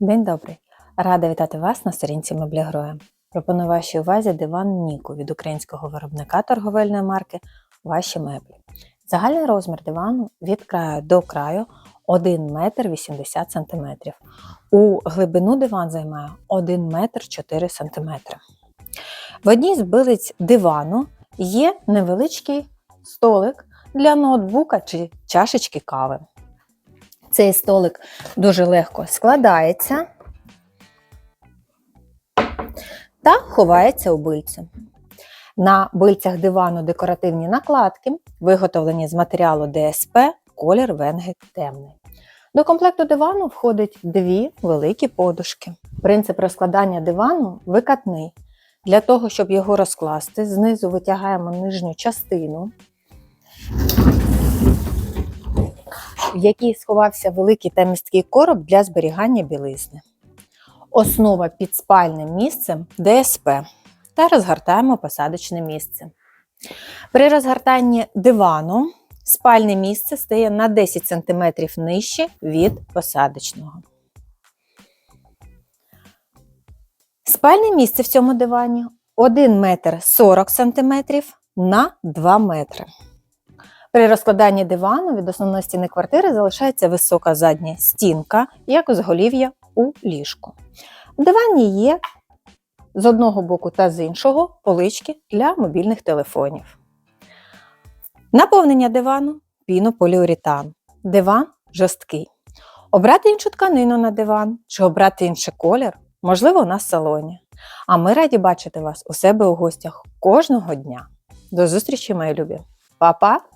День добрий! Рада вітати вас на сторінці Меблігроя. Пропоную вашій увазі диван Ніку від українського виробника торговельної марки Ваші меблі. Загальний розмір дивану від краю до краю 1 метр 80 см. У глибину диван займає 1 метр 4 см. В одній з билиць дивану є невеличкий столик для ноутбука чи чашечки кави. Цей столик дуже легко складається та ховається у бильцю. На бильцях дивану декоративні накладки, виготовлені з матеріалу ДСП, колір венги темний. До комплекту дивану входить дві великі подушки. Принцип розкладання дивану викатний. Для того, щоб його розкласти, знизу витягаємо нижню частину, в якій сховався великий та місткий короб для зберігання білизни. Основа під спальним місцем ДСП та розгортаємо посадочне місце. При розгортанні дивану спальне місце стає на 10 см нижче від посадочного. Спальне місце в цьому дивані 1 метр 40 см на 2 метри. При розкладанні дивану від основної стіни квартири залишається висока задня стінка, як узголів'я у ліжку. В дивані є з одного боку та з іншого полички для мобільних телефонів. Наповнення дивану пінополіуретан. Диван жорсткий. Обрати іншу тканину на диван чи обрати інший колір можливо у нас в салоні. А ми раді бачити вас у себе у гостях кожного дня. До зустрічі, мої любі! Па-па!